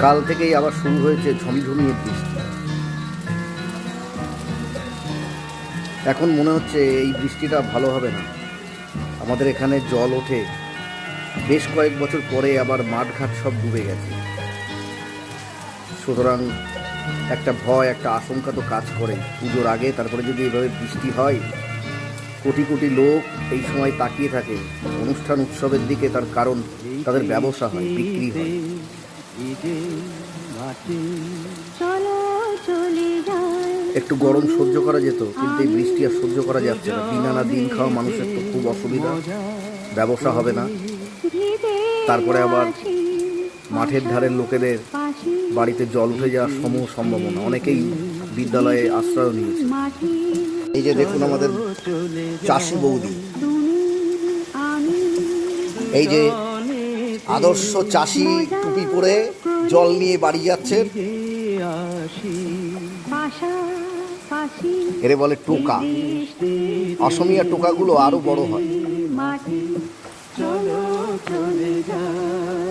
কাল থেকেই আবার শুরু হয়েছে ঝমঝমিয়ে বৃষ্টি। এখন মনে হচ্ছে এই বৃষ্টিটা ভালো হবে না। আমাদের এখানে জল ওঠে। বেশ কয়েক বছর পরে আবার মাঠঘাট সব ডুবে গেছে। সুতরাং একটা ভয়, একটা আশঙ্কা তো কাজ করে। পুজোর আগে তারপরে যদি এভাবে বৃষ্টি হয়, কোটি কোটি লোক এই সময় তাকিয়ে থাকে। অনুষ্ঠান উৎসবের দিকে তার কারণ, তাদের ব্যবসা হয়, বিক্রি হয়। একটু গরম সহ্য করা যেত কিন্তু এই বৃষ্টি আর সহ্য করা যাচ্ছে না। দিন আনা দিন খাওয়া মানুষের তো খুব অসুবিধা। ব্যবসা হবে না। তারপরে আবার মাঠের ধারের লোকেদের বাড়িতে জল উঠে যাওয়ার সমূহ সম্ভাবনা। অনেকেই বিদ্যালয়ে আশ্রয় নিয়েছে। এই যে দেখুন আমাদের চাষি বৌদি। এই যে আদর্শ চাষি টুপি পরে জল নিয়ে বাড়ি যাচ্ছেন এরে বলে টোকা। অসমিয়া টোকাগুলো আরও বড় হয়। চলো, চলে যাই।